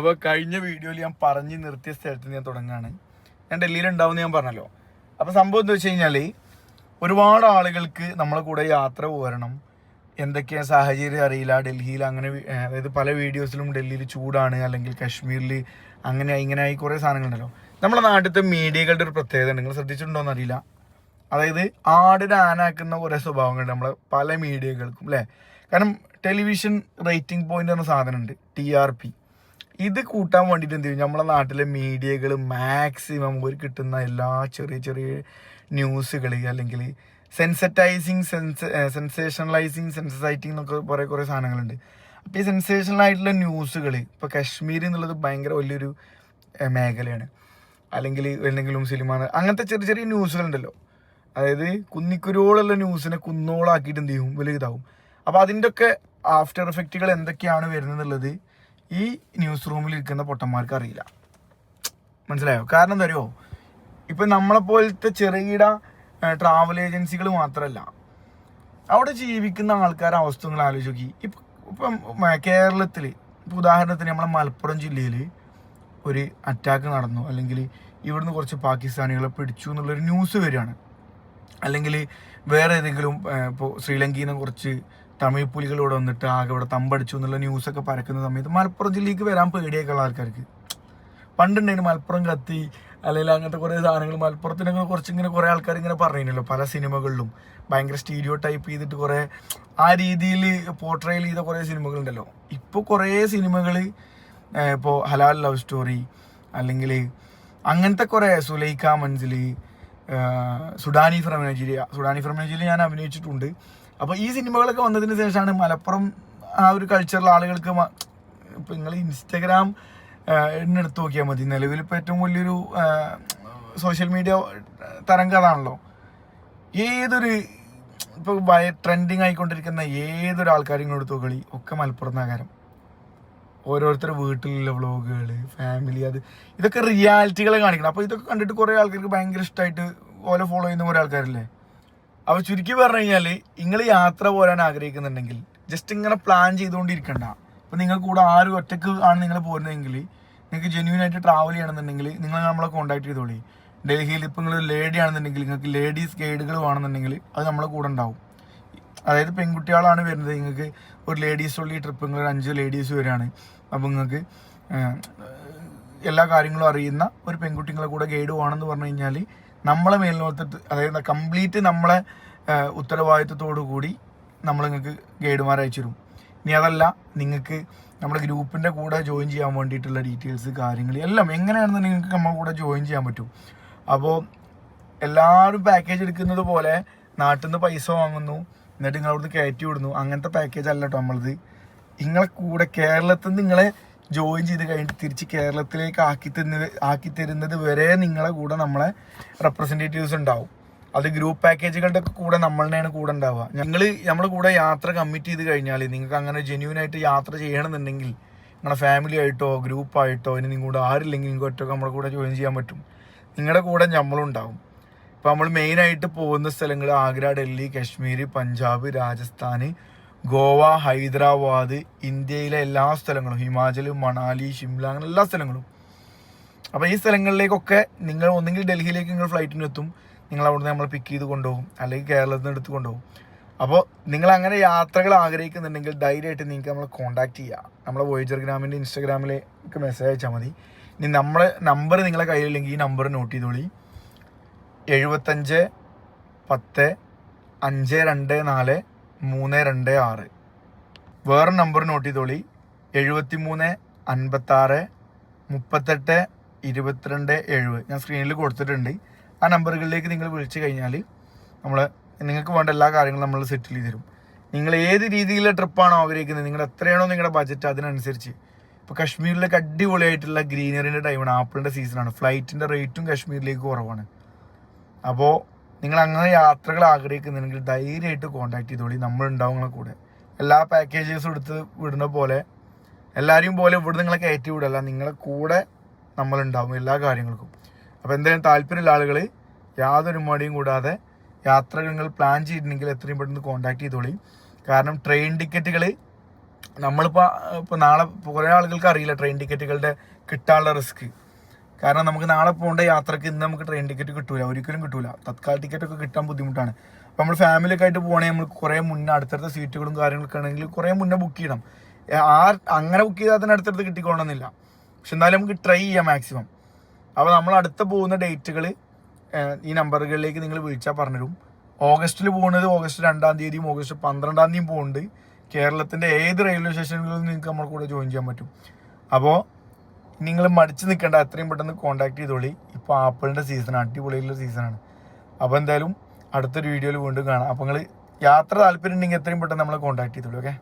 അപ്പോൾ കഴിഞ്ഞ വീഡിയോയിൽ ഞാൻ പറഞ്ഞ് നിർത്തിയ സ്ഥലത്ത് ഞാൻ തുടങ്ങുകയാണ് ഞാൻ ഡൽഹിയിൽ ഉണ്ടാവുമെന്ന് ഞാൻ പറഞ്ഞല്ലോ. അപ്പോൾ സംഭവം എന്താ വെച്ച് കഴിഞ്ഞാൽ ഒരുപാട് ആളുകൾക്ക് നമ്മളെ കൂടെ യാത്ര പോരണം. എന്തൊക്കെയാണ് സാഹചര്യം അറിയില്ല. ഡൽഹിയിൽ അങ്ങനെ അതായത് പല വീഡിയോസിലും ഡൽഹിയിൽ ചൂടാണ് അല്ലെങ്കിൽ കാശ്മീരിൽ അങ്ങനെ ഇങ്ങനെ ആയി കുറേ സാധനങ്ങളുണ്ടല്ലോ. നമ്മുടെ നാട്ടിലത്തെ മീഡിയകളുടെ ഒരു പ്രത്യേകത നിങ്ങൾ ശ്രദ്ധിച്ചിട്ടുണ്ടോ എന്നറിയില്ല അതായത് ആടിനെ ആനാക്കുന്ന കുറേ സ്വഭാവങ്ങളുണ്ട് നമ്മളെ പല മീഡിയകൾക്കും അല്ലേ? കാരണം ടെലിവിഷൻ റേറ്റിംഗ് പോയിന്റ് എന്ന സാധനമുണ്ട്. T R P. ഇത് കൂട്ടാൻ വേണ്ടിയിട്ട് എന്ത് ചെയ്യും? നമ്മളെ നാട്ടിലെ മീഡിയകൾ മാക്സിമം ഒരു കിട്ടുന്ന എല്ലാ ചെറിയ ചെറിയ ന്യൂസുകൾ അല്ലെങ്കിൽ സെൻസറ്റൈസിങ് സെൻസ് സെൻസേഷണലൈസിങ് സെൻസസൈറ്റിംഗ് എന്നൊക്കെ കുറേ കുറേ സാധനങ്ങളുണ്ട്. അപ്പോൾ ഈ സെൻസേഷണൽ ആയിട്ടുള്ള ന്യൂസുകൾ ഇപ്പോൾ കശ്മീർ എന്നുള്ളത് ഭയങ്കര വലിയൊരു മേഖലയാണ്. അല്ലെങ്കിൽ എന്തെങ്കിലും സിനിമ അങ്ങനത്തെ ചെറിയ ചെറിയ ന്യൂസുകളുണ്ടല്ലോ അതായത് കുന്നിക്കുരുവോളുള്ള ന്യൂസിനെ കുന്നോളാക്കിയിട്ട് എന്ത് ചെയ്യും? വലുതാവും. അപ്പോൾ അതിന്റെ ഒക്കെ ആഫ്റ്റർ എഫക്റ്റുകൾ എന്തൊക്കെയാണ് വരുന്നത് ഈ ന്യൂസ് റൂമിൽ ഇരിക്കുന്ന പൊട്ടന്മാർക്ക് അറിയില്ല. മനസ്സിലായോ? കാരണം എന്താ അറിയോ? ഇപ്പം നമ്മളെപ്പോലത്തെ ചെറുകിട ട്രാവൽ ഏജൻസികൾ മാത്രമല്ല അവിടെ ജീവിക്കുന്ന ആൾക്കാരെ അവസ്ഥ നിങ്ങൾ ആലോചിച്ച് ഇപ്പം ഇപ്പം കേരളത്തിൽ ഇപ്പം ഉദാഹരണത്തിന് നമ്മളെ മലപ്പുറം ജില്ലയിൽ ഒരു അറ്റാക്ക് നടന്നു. അല്ലെങ്കിൽ ഇവിടുന്ന് കുറച്ച് പാകിസ്ഥാനികളെ പിടിച്ചു എന്നുള്ളൊരു ന്യൂസ് വരികയാണ്. അല്ലെങ്കിൽ വേറെ ഏതെങ്കിലും ഇപ്പോൾ ശ്രീലങ്കയിൽ നിന്ന് കുറച്ച് തമിഴ് പുലികൾ ഇവിടെ വന്നിട്ട് ആകെ ഇവിടെ തമ്പടിച്ചു എന്നുള്ള ന്യൂസൊക്കെ പരക്കുന്ന സമയത്ത് മലപ്പുറം ജില്ലയ്ക്ക് വരാൻ പേടിയൊക്കെയുള്ള ആൾക്കാർക്ക്. പണ്ടുണ്ടായിരുന്നു മലപ്പുറം കത്തി അല്ലെങ്കിൽ അങ്ങനത്തെ കുറേ സാധനങ്ങൾ മലപ്പുറത്തിനൊക്കെ കുറച്ച് ഇങ്ങനെ കുറേ ആൾക്കാർ ഇങ്ങനെ പറഞ്ഞിരുന്നല്ലോ. പല സിനിമകളിലും ഭയങ്കര സ്റ്റീരിയോ ടൈപ്പ് ചെയ്തിട്ട് കുറേ ആ രീതിയിൽ പോർട്രയൽ ചെയ്ത കുറേ സിനിമകളുണ്ടല്ലോ. ഇപ്പോൾ കുറേ സിനിമകൾ ഇപ്പോൾ ഹലാൽ ലവ് സ്റ്റോറി അല്ലെങ്കിൽ അങ്ങനത്തെ കുറേ Sulaikha മൻസിലി Sudani from Nigeria Sudani from Nigeria ഞാൻ അഭിനയിച്ചിട്ടുണ്ട്. അപ്പോൾ ഈ സിനിമകളൊക്കെ വന്നതിന് ശേഷമാണ് മലപ്പുറം ആ ഒരു കൾച്ചറിലെ ആളുകൾക്ക് ഇപ്പം നിങ്ങൾ ഇൻസ്റ്റഗ്രാം എണ്ണെടുത്ത് നോക്കിയാൽ മതി. നിലവിൽ ഇപ്പോൾ ഏറ്റവും വലിയൊരു സോഷ്യൽ മീഡിയ തരംഗം അതാണല്ലോ. ഏതൊരു ഇപ്പോൾ ഭയ ട്രെൻഡിങ് ആയിക്കൊണ്ടിരിക്കുന്ന ഏതൊരു ആൾക്കാരും ഇങ്ങോട്ട് നോക്കളി ഒക്കെ മലപ്പുറം നഗരം. ഓരോരുത്തരുടെ വീട്ടിലുള്ള വ്ളോഗുകൾ ഫാമിലി അത് ഇതൊക്കെ റിയാലിറ്റികളെ കാണിക്കണം. അപ്പോൾ ഇതൊക്കെ കണ്ടിട്ട് കുറേ ആൾക്കാർക്ക് ഭയങ്കര ഇഷ്ടമായിട്ട് ഓരോ ഫോളോ ചെയ്യുന്ന കുറേ ആൾക്കാരില്ലേ? അപ്പോൾ ചുരുക്കി പറഞ്ഞു കഴിഞ്ഞാൽ നിങ്ങൾ യാത്ര പോരാൻ ആഗ്രഹിക്കുന്നുണ്ടെങ്കിൽ ജസ്റ്റ് ഇങ്ങനെ പ്ലാൻ ചെയ്തുകൊണ്ടിരിക്കണ്ട. അപ്പോൾ നിങ്ങൾ കൂടെ ആരും ഒറ്റയ്ക്ക് ആണ് നിങ്ങൾ പോരുന്നതെങ്കിൽ നിങ്ങൾക്ക് ജെന്യൂൻ ആയിട്ട് ട്രാവൽ ചെയ്യണമെന്നുണ്ടെങ്കിൽ നിങ്ങൾ നമ്മളെ കോൺടാക്ട് ചെയ്തോളി. ഡൽഹിയിൽ ഇപ്പോൾ നിങ്ങൾ ലേഡി ആണെന്നുണ്ടെങ്കിൽ നിങ്ങൾക്ക് ലേഡീസ് ഗൈഡുകൾ വേണമെന്നുണ്ടെങ്കിൽ അത് നമ്മളെ കൂടെ ഉണ്ടാവും. അതായത് പെൺകുട്ടികളാണ് വരുന്നത്. നിങ്ങൾക്ക് ഒരു ലേഡീസ് ഉള്ള ഈ ട്രിപ്പ് നിങ്ങൾ അഞ്ച് ലേഡീസ് വരികയാണ് അപ്പോൾ നിങ്ങൾക്ക് എല്ലാ കാര്യങ്ങളും അറിയുന്ന ഒരു പെൺകുട്ടികളെ കൂടെ ഗൈഡ് വേണമെന്ന് പറഞ്ഞു കഴിഞ്ഞാൽ നമ്മളെ മേൽനോട്ടത്ത് അതായത് കംപ്ലീറ്റ് നമ്മളെ ഉത്തരവാദിത്വത്തോടു കൂടി നമ്മൾ നിങ്ങൾക്ക് ഗൈഡുമാരെ അയച്ചു തരും. ഇനി അതല്ല നിങ്ങൾക്ക് നമ്മുടെ ഗ്രൂപ്പിന്റെ കൂടെ ജോയിൻ ചെയ്യാൻ വേണ്ടിയിട്ടുള്ള ഡീറ്റെയിൽസ് കാര്യങ്ങൾ എല്ലാം എങ്ങനെയാണെന്ന് നിങ്ങൾക്ക് നമ്മുടെ കൂടെ ജോയിൻ ചെയ്യാൻ പറ്റും. അപ്പോൾ എല്ലാവരും പാക്കേജ് എടുക്കുന്നത് പോലെ നാട്ടിൽ നിന്ന് പൈസ വാങ്ങുന്നു എന്നിട്ട് നിങ്ങൾ അവിടുന്ന് കയറ്റി വിടുന്നു. അങ്ങനത്തെ പാക്കേജ് അല്ല കേട്ടോ നമ്മളത്. നിങ്ങളെ കൂടെ കേരളത്തിൽ നിന്ന് നിങ്ങളെ ജോയിൻ ചെയ്ത് കഴിഞ്ഞിട്ട് തിരിച്ച് കേരളത്തിലേക്ക് ആക്കി തരുന്നത് ആക്കി തരുന്നത് വരെ നിങ്ങളെ കൂടെ നമ്മളെ റെപ്രസെന്റേറ്റീവ്സ് ഉണ്ടാവും. അത് ഗ്രൂപ്പ് പാക്കേജുകളുടെ കൂടെ നമ്മളുടെയാണ് കൂടെ ഉണ്ടാവുക. ഞങ്ങൾ നമ്മുടെ കൂടെ യാത്ര കമ്മിറ്റ് ചെയ്ത് കഴിഞ്ഞാൽ നിങ്ങൾക്ക് അങ്ങനെ ജെന്യൂൻ ആയിട്ട് യാത്ര ചെയ്യണമെന്നുണ്ടെങ്കിൽ നിങ്ങളുടെ ഫാമിലി ആയിട്ടോ ഗ്രൂപ്പായിട്ടോ ഇനി നിങ്ങളുടെ ആരില്ലെങ്കിൽ നിങ്ങൾക്ക് ഒറ്റ നമ്മുടെ കൂടെ ജോയിൻ ചെയ്യാൻ പറ്റും. നിങ്ങളുടെ കൂടെ നമ്മളുണ്ടാവും ഇപ്പോൾ നമ്മൾ മെയിനായിട്ട് പോകുന്ന സ്ഥലങ്ങൾ ആഗ്ര ഡൽഹി കാശ്മീർ പഞ്ചാബ് രാജസ്ഥാൻ ഗോവ ഹൈദരാബാദ് ഇന്ത്യയിലെ എല്ലാ സ്ഥലങ്ങളും ഹിമാചൽ മണാലി ഷിംല അങ്ങനെ എല്ലാ സ്ഥലങ്ങളും. അപ്പോൾ ഈ സ്ഥലങ്ങളിലേക്കൊക്കെ നിങ്ങൾ ഒന്നെങ്കിൽ ഡൽഹിയിലേക്ക് നിങ്ങൾ ഫ്ലൈറ്റിന് എത്തും നിങ്ങൾ അവിടുന്ന് നമ്മൾ പിക്ക് ചെയ്ത് കൊണ്ടുപോകും അല്ലെങ്കിൽ കേരളത്തിൽ നിന്ന് എടുത്ത് കൊണ്ടുപോകും. അപ്പോൾ നിങ്ങൾ അങ്ങനെ യാത്രകൾ ആഗ്രഹിക്കുന്നുണ്ടെങ്കിൽ ധൈര്യമായിട്ട് നിങ്ങൾക്ക് നമ്മളെ കോൺടാക്റ്റ് ചെയ്യുക നമ്മളെ വോയിജർ ഗ്രാമിന്റെ ഇൻസ്റ്റാഗ്രാമിലേക്ക് മെസ്സേജ് അയച്ചാൽ മതി. ഇനി നമ്മളെ നമ്പർ നിങ്ങളെ കയ്യിലില്ലെങ്കിൽ ഈ നമ്പർ നോട്ട് ചെയ്തോളി. എഴുപത്തഞ്ച് പത്ത് അഞ്ച് രണ്ട് നാല് മൂന്ന് രണ്ട് ആറ്. വേറെ നമ്പർ നോട്ട് ചെയ്തോളി. എഴുപത്തി മൂന്ന് അൻപത്താറ് മുപ്പത്തെട്ട് ഇരുപത്തിരണ്ട് എഴുപത് ഞാൻ സ്ക്രീനിൽ കൊടുത്തിട്ടുണ്ട്. ആ നമ്പറുകളിലേക്ക് നിങ്ങൾ വിളിച്ചു കഴിഞ്ഞാൽ നമ്മൾ നിങ്ങൾക്ക് വേണ്ട എല്ലാ കാര്യങ്ങളും നമ്മൾ സെറ്റിൽ ചെയ്ത് തരും. നിങ്ങൾ ഏത് രീതിയിലുള്ള ട്രിപ്പാണോ ആഗ്രഹിക്കുന്നത് നിങ്ങളുടെ എത്രയാണോ നിങ്ങളുടെ ബജറ്റ് അതിനനുസരിച്ച്. ഇപ്പോൾ കാശ്മീരിലേക്ക് അടിപൊളിയായിട്ടുള്ള ഗ്രീനറിന്റെ ടൈമാണ് ആപ്പിളിന്റെ സീസണാണ് ഫ്ലൈറ്റിന്റെ റേറ്റും കാശ്മീരിലേക്ക് കുറവാണ്. അപ്പോൾ നിങ്ങൾ അങ്ങനെ യാത്രകൾ ആഗ്രഹിക്കുന്നുണ്ടെങ്കിൽ ധൈര്യമായിട്ട് കോൺടാക്ട് ചെയ്തോളി. നമ്മളുണ്ടാവും നിങ്ങളെ കൂടെ. എല്ലാ പാക്കേജസും എടുത്ത് വിടുന്ന പോലെ എല്ലാവരെയും പോലെ ഇവിടെ നിങ്ങളെ കയറ്റി വിടല്ല. നിങ്ങളെ കൂടെ നമ്മളുണ്ടാവും എല്ലാ കാര്യങ്ങൾക്കും. അപ്പോൾ എന്തെങ്കിലും താല്പര്യമുള്ള ആളുകൾ യാതൊരു മടിയും കൂടാതെ യാത്രകൾ നിങ്ങൾ പ്ലാൻ ചെയ്തിട്ടുണ്ടെങ്കിൽ എത്രയും പെട്ടെന്ന് കോൺടാക്ട് ചെയ്തോളി. കാരണം ട്രെയിൻ ടിക്കറ്റുകൾ നമ്മളിപ്പോൾ ഇപ്പോൾ നാളെ കുറേ ആളുകൾക്ക് അറിയില്ല ട്രെയിൻ ടിക്കറ്റുകളുടെ കിട്ടാനുള്ള റിസ്ക് കാരണം നമുക്ക് നാളെ പോകേണ്ട യാത്രയ്ക്ക് ഇന്ന് നമുക്ക് ട്രെയിൻ ടിക്കറ്റ് കിട്ടൂല. ഒരിക്കലും കിട്ടൂല. തത്കാൽ ടിക്കറ്റ് ഒക്കെ കിട്ടാൻ ബുദ്ധിമുട്ടാണ്. അപ്പോൾ നമ്മൾ ഫാമിലി ഒക്കെ ആയിട്ട് പോകണമെങ്കിൽ നമ്മൾ കുറേ മുന്നേ അടുത്തടുത്ത സീറ്റുകളും കാര്യങ്ങളൊക്കെ ആണെങ്കിൽ കുറേ മുന്നേ ബുക്ക് ചെയ്യണം. ആ അങ്ങനെ ബുക്ക് ചെയ്താൽ തന്നെ അടുത്തടുത്ത് കിട്ടിക്കോണമെന്നില്ല പക്ഷെ എന്നാലും നമുക്ക് ട്രൈ ചെയ്യാം മാക്സിമം അപ്പോൾ നമ്മൾ അടുത്ത പോകുന്ന ഡേറ്റുകൾ ഈ നമ്പറുകളിലേക്ക് നിങ്ങൾ വിളിച്ചാൽ പറഞ്ഞുതരും. ഓഗസ്റ്റിൽ പോകുന്നത് ഓഗസ്റ്റ് രണ്ടാം തീയതിയും ഓഗസ്റ്റ് പന്ത്രണ്ടാം തീയതിയും പോകുന്നുണ്ട്. കേരളത്തിന്റെ ഏത് റെയിൽവേ സ്റ്റേഷനുകളിലും നിങ്ങൾക്ക് നമ്മുടെ കൂടെ ജോയിൻ ചെയ്യാൻ പറ്റും. അപ്പോൾ നിങ്ങൾ മടിച്ച് നിൽക്കേണ്ട എത്രയും പെട്ടെന്ന് കോൺടാക്ട് ചെയ്തോളി. ഇപ്പോൾ ആപ്പിളിന്റെ സീസണാണ് അടിപൊളിയുള്ള സീസണാണ് അപ്പോൾ എന്തായാലും അടുത്തൊരു വീഡിയോയിൽ വീണ്ടും കാണാം. അപ്പോൾ നിങ്ങൾ യാത്ര താല്പര്യം ഉണ്ടെങ്കിൽ എത്രയും പെട്ടെന്ന് നമ്മളെ കോൺടാക്ട് ചെയ്തോളൂ ഓക്കെ